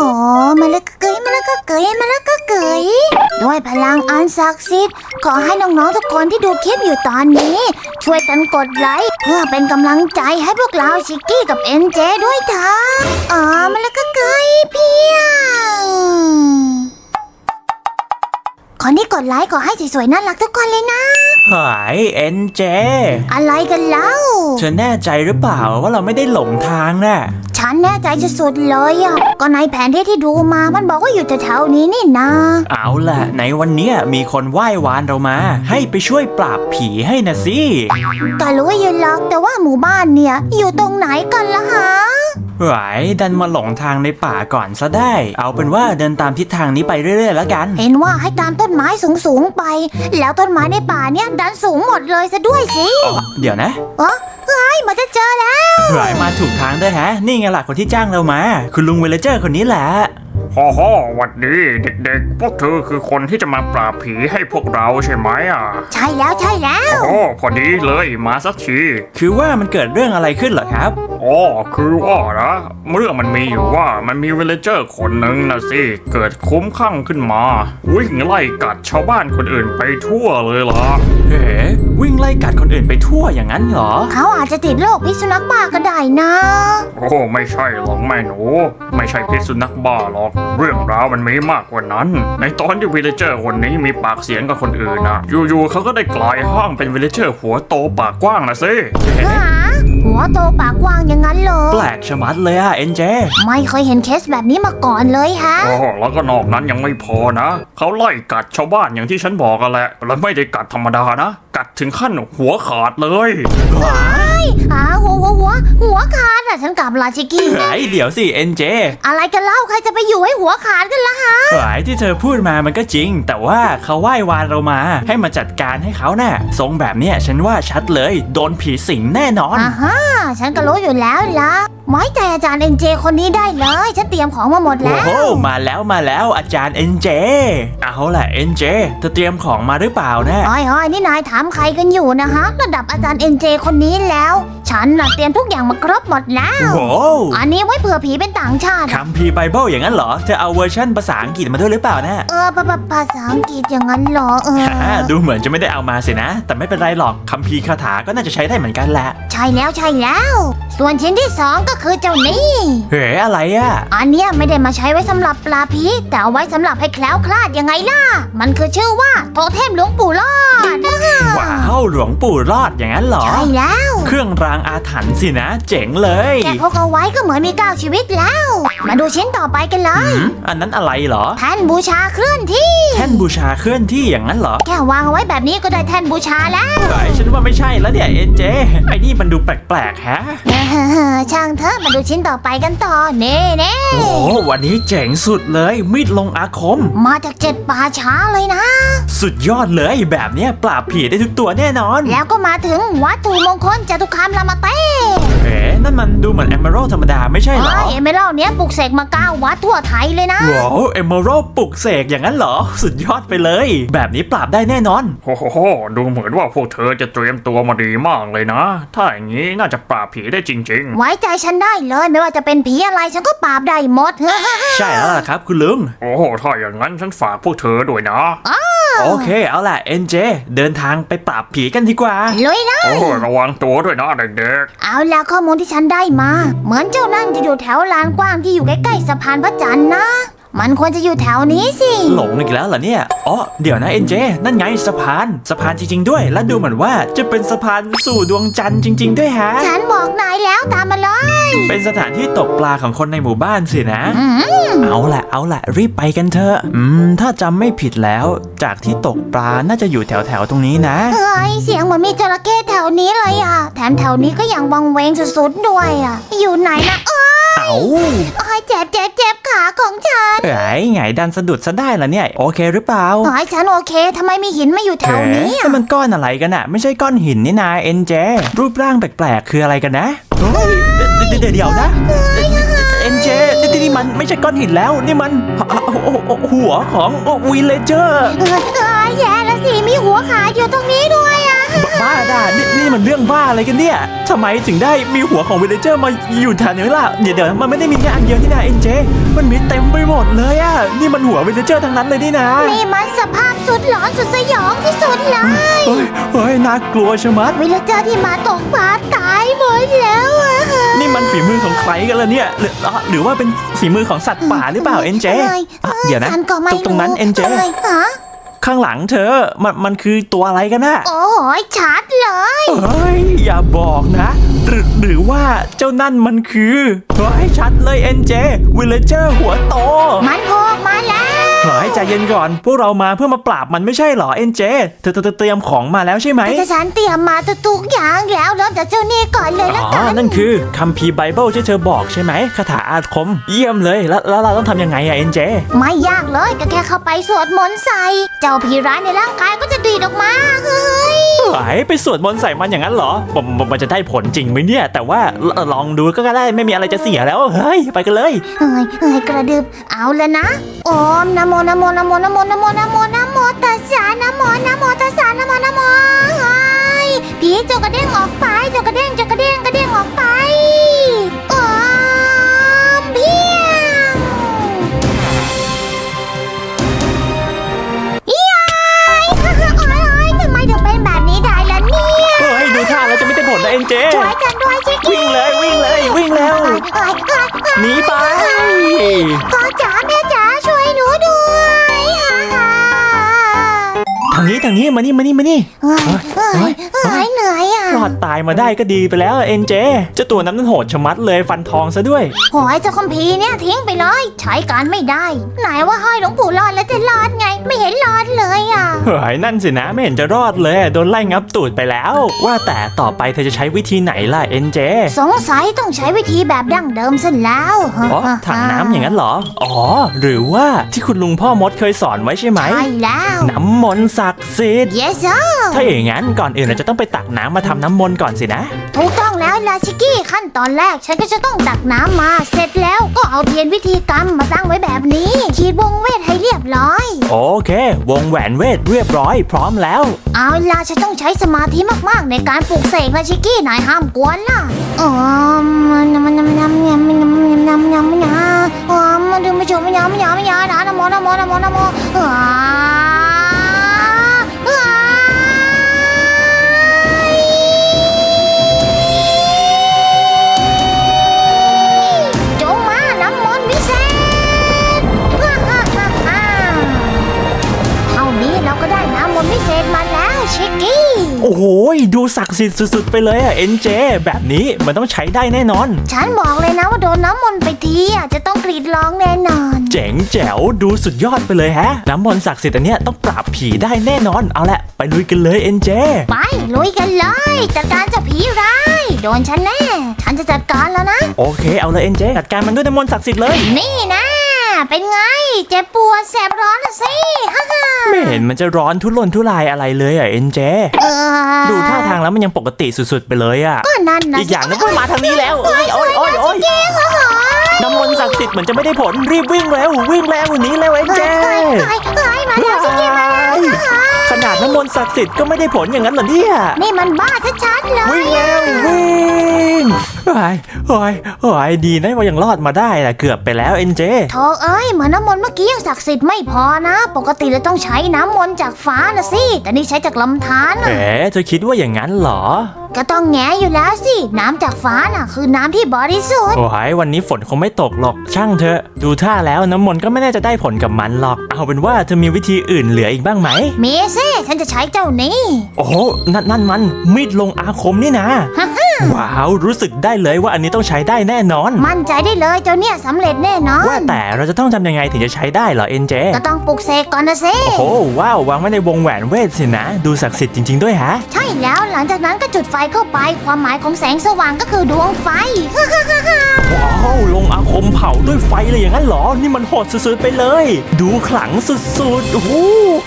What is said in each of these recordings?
อ๋อมาล้วก็เกยมาล้วก็เกยมาล้วก็เกยด้วยพลังอันศักดิ์สิทธิ์ขอให้น้องๆทุกคนที่ดูคลิปอยู่ตอนนี้ ช่วยกันกดไลค์เพื่อเป็นกำลังใจให้พวกเราชิกกี้กับเอ็นเจด้วยเถอะอ๋อมาล้วก็เกยเพียงคนที่กดไลค์ขอให้สวยๆน่ารักทุกคนเลยนะ หายเอ็นเจ อะไรกันเล่า เธอแน่ใจหรือเปล่าว่าเราไม่ได้หลงทางน่ะ ฉันแน่ใจสุดๆเลยอะ ก็ในแผนที่ที่ดูมา มันบอกว่าอยู่แถวๆนี้นี่นะเอาล่ะ ในวันเนี้ยมีคนไหว้วานเรามา ให้ไปช่วยปราบผีให้นะสิ ก็รู้อยู่หรอกแต่ว่าหมู่บ้านเนี่ย อยู่ตรงไหนกันล่ะฮะ หายดันมาหลงทางในป่าก่อนซะได้ เอาเป็นว่าเดินตามทิศทางนี้ไปเรื่อยๆแล้วกัน เห็นว่าให้ตามต้นไม้สูงๆไป แล้วต้นไม้ในป่าเนี่ยดันสูงหมดเลยซะด้วยสิอ๋อเดี๋ยวนะเออเฮ้ยมันจะเจอแล้วหายมาถูกทางด้วยฮะ นี่ไงล่ะคนที่จ้างเรามา คุณลุงเวลเจอร์คนนี้แหละ ฮ่อฮ่อหวัดดีเด็กๆ พวกเธอคือคนที่จะมาปราบผีให้พวกเราใช่ไหมอะ ใช่แล้วใช่แล้ว โอ้พอดีเลยมาสักที คือว่ามันเกิดเรื่องอะไรขึ้นเหรอครับ อ๋อคือว่านะเรื่องมันมีอยู่ว่ามันมีวิลเลเจอร์คนหนึ่งนะสิ เกิดคุ้มข้างขึ้นมา วิ่งไล่กัดชาวบ้านคนอื่นไปทั่วเลยล่ะเฮ้ วิ่งไล่กัดคนอื่นไปทั่วอย่างนั้นเหรอ เขาอาจจะติดโรคพิษสุนัขบ้าก็ได้นะ โอ้ ไม่ใช่หรอกแม่หนู ไม่ใช่พิษสุนัขบ้าหรอก เรื่องราวมันมีมากกว่านั้น ในตอนที่วิลเลเจอร์คนนี้มีปากเสียงกับคนอื่นนะอยู่ๆเขาก็ได้กลายห้างเป็นวิลเลเจอร์หัวโตปากกว้างนะสิ หา หัวโตปากกว้างอย่างนั้นเหรอแปลกชะมัดเลยอะเอ็นเจ ไม่เคยเห็นเคสแบบนี้มาก่อนเลยฮะ โอ้แล้วก็นอกนั้นยังไม่พอนะ เขาไล่กัดชาวบ้านอย่างที่ฉันบอกกันแหละ แล้วไม่ได้กัดธรรมดานะ กัดถึงขั้นหัวขาดเลยอ่าหัวหัวหั ว หัวขาดอะฉันกลับลาชิกกี้ไอ้เดี๋ยวสิเอ็นเจอะไรกันเล่าใครจะไปอยู่ให้หัวขาดกันล่ะฮะหายที่เธอพูดมามันก็จริง แต่ว่าเขาไหว้วานเรามาให้มาจัดการให้เขาน่ะทรงแบบเนี้ยฉันว่าชัดเลย โดนผีสิงแน่นอนอ่าฮะฉันก็รู้อยู่แล้วล่ะ ไว้ใจอาจารย์เอ็นเจคนนี้ได้เลย ฉันเตรียมของมาหมดโอ้แล้ว โหมาแล้วมาแล้วอาจารย์เอ็นเจเอาล่ะเอ็นเจเธอเตรียมของมาหรือเปล่านะ อ้อยอ้อยนี่นายถามใครกันอยู่นะฮะ ระดับอาจารย์เอ็นเจคนนี้แล้ว ฉันน่ะเตรียมทุกอย่างมาครบหมดแล้ว โอ้โหอันนี้ไว้เผื่อผีเป็นต่างชาติ คัมภีร์ไบเบิลอย่างนั้นเหรอ เธอเอาเวอร์ชันภาษาอังกฤษมาด้วยหรือเปล่านะเออภาภาภาษาอังกฤษอย่างนั้นเหรอเออฮ่าดูเหมือนจะไม่ได้เอามาสินะ แต่ไม่เป็นไรหรอกคัมภีร์คาถาก็น่าจะใช้ได้เหมือนกันแหละ ใช่แล้วใช่แล้ว ส่วนชิ้นที่สองก็คือเจ้านี่ เฮ้อะไรอะอันเนี้ยไม่ได้มาใช้ไว้สำหรับปลาผีแต่เอาไว้สำหรับให้แคล้วคลาดยังไงล่ะ มันคือชื่อว่าโทเทมหลวงปู่รอดว้าว หลวงปู่รอดอย่างนั้นเหรอ ใช่แล้ว เครื่องรางอาถรรพ์สินะ เจ๋งเลยแกพกเอาไว้ก็เหมือนมีเก้าชีวิตแล้ว มาดูชิ้นต่อไปกันเลหืย มอันนั้นอะไรเหรอ แท่นบูชาเคลื่อนที่ แท่นบูชาเคลื่อนที่อย่างนั้นเหรอแค่วางเอาไว้แบบนี้ก็ได้แท่นบูชาแล้ว ไอ้ฉันว่าไม่ใช่แล้วเนี่ยเอ็นเจไอ้นี่มันดูแปลกๆฮะ ช่างเถอะมาดูชิ้นต่อไปกันต่อ เน่เน่โอ้โหวันนี้เจ๋งสุดเลย มีดลงอาคม มาจากเจ็ดป่าช้าเลยนะ สุดยอดเลยแบบเนี้ยปราบผีได้ทุกตัวแน่นอน แล้วก็มาถึงวัตถุมงคลจตุคามรามเต้เอ๊ะนั่นมันดูเหมือนแอมเบอร์ธรรมดาไม่ใช่เหรอไอ้เอเมอรัลเนี้ยปลุกเสกมาเก้าวัดทั่วไทยเลยนะว้าวเอมเบอร์ปลุกเสกอย่างนั้นเหรอ สุดยอดไปเลย แบบนี้ปราบได้แน่นอนโอ้โหดูเหมือนว่าพวกเธอจะเตรียมตัวมาดีมากเลยนะ ถ้าอย่างนี้น่าจะปราบผีได้จริงไว้ใจฉันได้เลยไม่ว่าจะเป็นผีอะไรฉันก็ปราบได้หมดใช่แล้วล่ะครับคุณลุงๆโอ้โหถ้าอย่างนั้นฉันฝากพวกเธอด้วยนะโอเคเอาล่ะเอ็นเจเดินทางไปปราบผีกันดีกว่า ลุยนะโอ้โหระวังตัวด้วยนะเด็กเอาล่ะข้อมูลที่ฉันได้มา เหมือนเจ้านั่นจะอยู่แถวลานกว้างที่อยู่ใกล้ๆสะพานพระจันทร์นะ มันควรจะอยู่แถวนี้สิ หลงอีกแล้วเหรอเนี่ยอ๋อเดี๋ยวนะเอ็นเจ นั่นไงสะพาน สะพานจริง ๆ ด้วย และดูเหมือนว่าจะเป็นสะพานสู่ดวงจันทร์จริง ๆ ด้วยฮะ ฉันบอกนายแล้วตามมาเลย เป็นสถานที่ตกปลาของคนในหมู่บ้านสินะ อืมเอาแหละเอาแหละรีบไปกันเถอะ อืม ถ้าจำไม่ผิดแล้ว จากที่ตกปลาน่าจะอยู่แถวแถวๆตรงนี้นะเฮ้ยเสียงเหมือนมีจระเข้แถวนี้เลยอะ แถมแถวนี้ก็ยังวังเวงสุดๆด้วยอะ อยู่ไหนนะเอ้ย เอาเอ้ยเจ็บเจ็บเจ็บขาของฉันเอ้ยไงดันสะดุดซะได้ละเนี่ย โอเคหรือเปล่าเฮ้ยฉันโอเคทำไมมีหินมาอยู่แถวนี้เอ๊ะอะนั่นมันก้อนอะไรกันอะไม่ใช่ก้อนหินนี่นาเอ็นเจ รูปร่างแปลกๆ คืออะไรกันนะเฮ้ยเดี๋ยวเดี๋ยวเดี๋ยวนะเอ็นเจนี่มันไม่ใช่ก้อนหินแล้ว นี่มันหัวของวีเลเจอร์เอ้ยเอ้ยแย่แล้วสิมีหัวขาอยู่ตรงนี้ด้วยอะ บ้าด่า นี่นี่มันเรื่องบ้าอะไรกันเนี่ยทำไมถึงได้มีหัวของวิลเลเจอร์มาอยู่แถวนี้ล่ะเดี๋ยวเดี๋ยวมันไม่ได้มีแค่อันเดียวนี่นะเอ็นเจ มันมีเต็มไปหมดเลยอะนี่มันหัววิลเลเจอร์ทั้งนั้นเลยนี่นะนี่มันสภาพสุดหลอนสุดสยองที่สุดเลย เฮ้ยเฮ้ยน่ากลัวชะมัด วิลเลเจอร์ที่มาตกปลาตายหมดแล้วอะนี่มันฝีมือของใครกันล่ะเนี่ย หรืออ๋อหรือว่าเป็นฝีมือของสัตว์ป่าหรือเปล่าเอ็นเจอ้ยอะอ้เดี๋ยวนะฉัก็ไม่ตรงตรงนั้นเอ็นเจอ้ยฮะ ข้างหลังเธอ มันมันคือตัวอะไรกันน่ะ โอ้ยชัดเลย เฮ้ย อย่าบอกนะ หรือหรือว่าเจ้านั่นมันคือเฮ้ยชัดเลยเอ็นเจวิลเลเจอร์หัวโตมันโผล่ออกมาแล้ว เฮ้ยใจเย็นก่อน พวกเรามาเพื่อมาปราบมันไม่ใช่เหรอเอ็นเจเธอเธอเธอเตรียมของมาแล้วใช่ไหม แต่ฉันเตรียมมาทุกๆอย่างแล้วเริ่มจากเจ้านี่ก่อนเลยละอ๋กัอนนั่นคือคัมภีร์ไบเบิลที่เธอบอกใช่ไหมคาถาอาคม เยี่ยมเลย แล้วแล้วเราต้องทำยังไงอะเอ็นเจ ไม่ยากเลยก็แค่เข้าไปสวดมนต์ใส่ เจ้าผีร้ายในร่างกายก็จะดีดออกมาเฮ้ยไหวไปสวดมนต์ใส่มันอย่างนั้นเหรอผมผมมันจะได้ผลจริงไหมเนี่ย แต่ว่าลลองดูก็ได้ไม่มีอะไรจะเสียแล้ว เฮ้ย ไปกันเลย เฮ้ยเฮ้ยกระดึบเอาละนะโอมนะโมนะโมนะโมนะโมนะโมนะโมนะโมตัสสะ หนีไป พ่อจ๋าแม่จ๋าช่วยหนูด้วยฮ่าฮ่าทางนี้ทางนี้มานี่มานี่มานี่ เฮ้ยเฮ้ยเฮ้ยเหนื่ อยอะรอดตายมาได้ก็ดีไปแล้วเอ็นเจเจ้าตัวนั้นมันโหดชะมัดเลยฟันทองซะด้วยโหยเจ้าคัมภีร์เนี่ยทิ้งไปเลย ใช้การไม่ได้ ไหนว่าห้อยหลวงปู่รอดแล้วจะรอดไง ไม่เห็นรอดเลยอะเฮ้ยนั่นสินะไม่เห็นจะรอดเลยโดนไล่งับตูดไปแล้ว ว่าแต่ต่อไปเธอจะใช้วิธีไหนล่ะเอ็นเจสงสัยต้องใช้วิธีแบบดั้งเดิมซะแล้วอ๋อถังน้ำอย่างนั้นเหรอ อ๋อ หรือว่าที่คุณลุงพ่อมดเคยสอนไว้ใช่ไหมใช่แล้วน้ำมนต์ศักดิ์สิทธิ์ yes sir ถ้าอย่างนั้นก่อนอื่นเราจะต้องไปตักน้ำมาทำน้ำมนต์ก่อนสินะ ถูกต้องแล้วลาชิกี้ขั้นตอนแรกฉันก็จะต้องตักน้ำมา เสร็จแล้วก็เอาเทียนวิธีกรรมมาตั้งไว้แบบนี้ฉีดวงเวทให้เรียบร้อย โอเค วงแหวนเวทเรียบร้อยพร้อมแล้ว เอาล่ะฉันต้องใช้สมาธิมากๆ ในการปลุกเสกลาชิกี้นายห้ามกวนล่ะอ๋อมันมันมันมันมันมันมันมันมันมันมันอ๋อมันดึงไม่จบไม่ยอมไม่ยอมไม่ยอมนะนะโมนะโมนะโมนะโมอ่าอ่ ดูศักดิ์สิทธิ์สุดๆไปเลยอะเอ็นเจแบบนี้มันต้องใช้ได้แน่นอน ฉันบอกเลยนะว่าโดนน้ำมนต์ไปทีอะจะต้องกรีดร้องแน่นอน เจ๋งแจ๋วดูสุดยอดไปเลยฮะ น้ำมนต์ศักดิ์สิทธิ์อันเนี้ยต้องปราบผีได้แน่นอน เอาละไปลุยกันเลยเอ็นเจไปลุยกันเลยจัดการเจ้าผีร้ายโดนฉันแน่ ฉันจะจัดการแล้วนะ โอเคเอาเลยเอ็นเจจัดการมันด้วยน้ำมนต์ศักดิ์สิทธิ์เลย นี่นะ เป็นไง เจ็บปวดแสบร้อนนะสิฮ่าฮ่าไม่เห็นมันจะร้อนทุรนทุรายอะไรเลยอะเอ็นเจ เออดูท่าทางแล้วมันยังปกติสุดๆไปเลยอะ ก็นั่นนะอีกอย่างนึงก็มาทางนี้แล้วโอ้ยโอ้ยโอ้ยโอ้ยน้ำมนต์ศักดิ์สิทธิ์เหมือนจะไม่ได้ผลรีบวิ่งแล้ววิ่งแล้วหนีแล้วเอ็นเจเฮ้ยเฮ้ยเฮ้ยมาแล้วชิกกี้มาแล้วขนาดน้ำมนต์ศักดิ์สิทธิ์ก็ไม่ได้ผลอย่างนั้นเหรอเนี่ย นี่มันบ้าชัดๆเลยวิ่งแล้ววิ่ง โอ้ยโอ้ยโอ้ยดีนะว่ายังรอดมาได้ล่ะเกือบไปแล้วเอ็นเจโถเอ้ยเหมือนน้ำมนต์เมื่อกี้ยังศักดิ์สิทธิ์ไม่พอนะ ปกติเราต้องใช้น้ำมนต์จากฟ้านะสิ แต่นี่ใช้จากลำธารน่ะเอ๋เธอคิดว่าอย่างนั้นเหรอ ก็ต้องแงอยู่แล้วสิ น้ำจากฟ้าน่ะ คือน้ำที่บริสุทธิ์ โอ้ยวันนี้ฝนคงไม่ตกหรอกช่างเถอะ ดูท่าแล้วน้ำมนต์ก็ไม่น่าจะได้ผลกับมันหรอก เอาเป็นว่าเธอมีวิธีอื่นเหลืออีกบ้างไหมมีสิฉันจะใช้เจ้านี้ โอ้โหนั่นนั่นมันมีดลงอาคมนี่นะ ว้าว รู้สึกได้เลยว่าอันนี้ต้องใช้ได้แน่นอน มั่นใจได้เลยเจ้าเนี่ยสำเร็จแน่นอนว่าแต่เราจะต้องทำยังไงถึงจะใช้ได้เหรอเอ็นเจก็ต้องปลุกเสกก่อนนะสิโอ้โหว้าววางไว้ในวงแหวนเวทสินะ ดูศักดิ์สิทธิ์จริง ๆ ด้วยฮะ ใช่แล้วหลังจากนั้นก็จุดไฟเข้าไป ความหมายของแสงสว่างก็คือดวงไฟ ว้าวลงอาคมเผาด้วยไฟเลยอย่างนั้นเหรอ นี่มันโหดสุดๆไปเลย ดูขลังสุดๆโอ้โห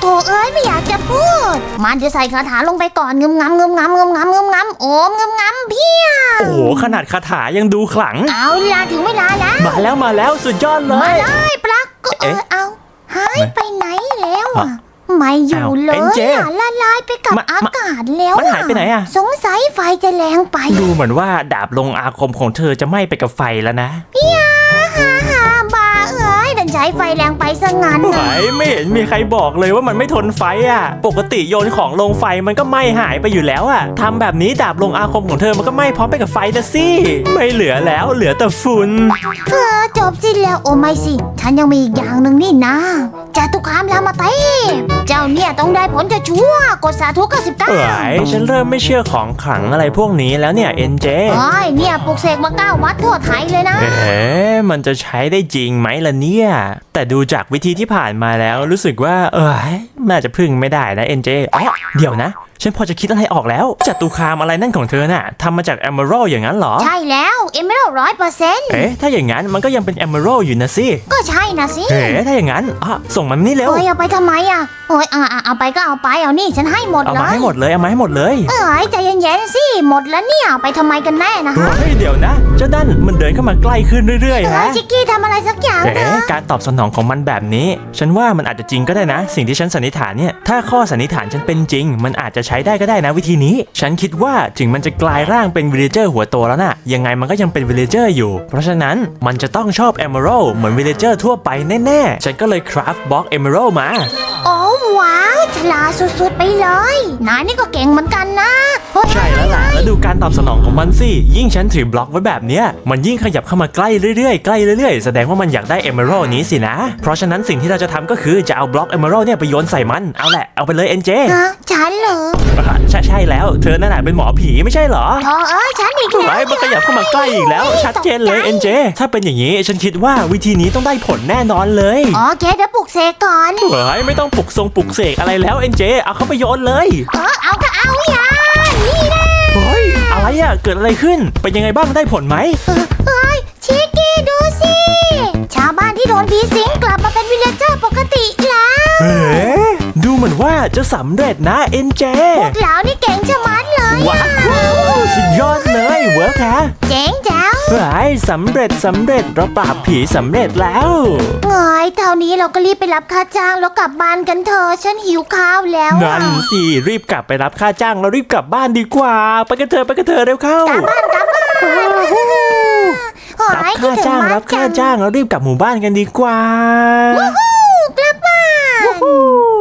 โถเอ้ยไม่อยากจะพูด มันจะใส่คาถาลงไปก่อนงึมงำงึมงำงึมงำงึมงำโอมงึมงำเพียงโอ้โหขนาดคาถายังดูขลัง เอาล่ะถึงเวลาแล้ว มาแล้วมาแล้วสุดยอดเลมาย เลยปลักก็เอเอ๊ะอเอาหายไปไหนแล้วอะไม่อยู่อ้าวเลย NJ อะละลายไปกับมาอากาศแล้วมันหายไปไหนอะสงสัยไฟจะแรงไปดูเหมือนว่าดาบลงอาคมของเธอจะไหม้ไปกับไฟแล้วนะ ใช้ไฟแรงไปซะงั้นไหวน่ะไม่เห็นมีใครบอกเลยว่ามันไม่ทนไฟอะ ปกติโยนของลงไฟมันก็ไหม้หายไปอยู่แล้วอะทำแบบนี้ดาบลงอาคมของเธอมันก็ไหม้พร้อมไปกับไฟนะสิ ไม่เหลือแล้วเหลือแต่ฝุ่นเออจบสิ้นแล้วโอ้ไม่สิ ฉันยังมีอีกอย่างหนึ่งนี่นะจาตุคามรามเทพเจ้าเนี่ยต้องได้ผลจะชั่วกดสาธุ99เอ้ยฉันเริ่มไม่เชื่อของขลังอะไรพวกนี้แล้วเนี่ยเอ็นเจ โอ้ยเนี่ยปลุกเสกมาเก้าวัดทั่วไทยเลยนะ เอ๊ะมันจะใช้ได้จริงไหมล่ะเนี่ยแต่ดูจากวิธีที่ผ่านมาแล้วรู้สึกว่า เออ น่าจะพึ่งไม่ได้นะเอ็นเจอ๋อเดี๋ยวนะ ฉันพอจะคิดอะไรออกแล้วจัตุคามอะไรนั่นของเธอน่ะทำมาจากแอมเบอร์อย่างนั้นเหรอ ใช่แล้วเอเมอรัลร้อยเปอร์เซ็นต์เอ๊ะถ้าอย่างนั้นมันก็ยังเป็นแอมเบอร์อยู่นะสิก็ใช่นะสิเอ๊ะถ้าอย่างนั้นอะส่งมันนี่เร็วโอ้ยเอาไปทำไมอะโอ้ยอ่าอ่าเอาไปก็เอาไปเอานี่ฉันให้หมดเอาเลมายให้หมดเลยเอามาให้หมดเลย เอ้ยใจเย็นๆสิหมดแล้วเนี่ยเอาไปทำไมกันแน่นะฮะเฮ้ยเดี๋ยวนะเจ้านั่นมันเดินเข้ามาใกล้ขึ้นเรื่อยๆเอ้ฮะยชิกกี้ทำอะไรสักอย่างเอ๊เถอะะการตอบสนองของมันแบบนี้ ฉันว่ามันอาจจะจริงก็ได้นะ สิ่งที่ฉันสันนิษฐานเนี่ย ถ้าข้อสันนิษฐานฉันเป็นจริง มันอาจจะใช้ได้ก็ได้นะวิธีนี้ ฉันคิดว่าถึงมันจะกลายร่างเป็นวิลเลเจอร์หัวโตแล้วน่ะ ยังไงมันก็ยังเป็นวิลเลเจอร์อยู่ เพราะฉะนั้นมันจะต้องชอบเอเมอรัลเหมือนวิลเลเจอร์ทั่วไปแน่ๆ ฉันก็เลยคราฟบล็อกเอเมอรัลมาโอ้ ว้าวฉลาดสุดๆไปเลย นายนี่ก็เก่งเหมือนกันนะเฮ้ยใช่แล้วล่ะแล้วดูการตอบสนองของมันสิ ยิ่งฉันถือบล็อกไว้แบบเนี้ย มันยิ่งขยับเข้ามาใกล้เรื่อยๆ ใกล้เรื่อยๆ แสดงว่ามันอยากได้เอเมอรัลนี้สินะ เพราะฉะนั้นสิ่งที่เราจะทำก็คือจะเอาบล็อกเอเมอรัลเนี่ยไปโยนใส่มัน เอาแหละ เอาไปเลยเอ็นเจฮะฉันเหรอใช่ใช่แล้ว เธอนั่นแหละเป็นหมอผีไม่ใช่เหรอ โธ่เอ้ยฉันอีกแล้ว ไอ้มันขยับเข้ามาใกล้อีกแล้ว ชัดเจนเลยเอ็นเจ ถ้าเป็นอย่างนี้ฉันคิดว่าวิธีนี้ต้องได้ผลแน่นอนเลยโอเคเดี๋ยวปลุกเสกก่อนเฮ้ยไม่ต้องปลุกทรงปลุกเสกอะไรแล้วเอ็นเจเอาเข้าไปโยนเลยเออเอาก็เอาอย่านี่นะเฮ้ยอะไรอะเกิดอะไรขึ้นเป็นยังไงบ้างได้ผลไหมเออเอ้ยชิกกี้ดูสิชาวบ้านที่โดนผีสิงกลับมาเป็นวิลเลเจอร์ปกติแล้วเอ๊ะดูเหมือนว่าจะสำเร็จนะเอ็นเจพวกเรานี่เก่งชะมัดเลยว้าวสุดยอดเลยเวิร์คฮะ เจ๋งแจ๋วเฮ้ยสำเร็จสำเร็จเราปราบผีสำเร็จแล้วเงยเท่านี้เราก็รีบไปรับค่าจ้างแล้วกลับบ้านกันเถอะฉันหิวข้าวแล้วอะนั่นสิรีบกลับไปรับค่าจ้างแล้วรีบกลับบ้านดีกว่า ไปกันเถอะไปกันเถอะเร็วเข้ากลับบ้านกลับบ้านโอ้รับยคิดค่าถึงจ้างมกรับค่าจังจ้างแล้วรีบกลับหมู่บ้านกันดีกว่าวู้ฮู้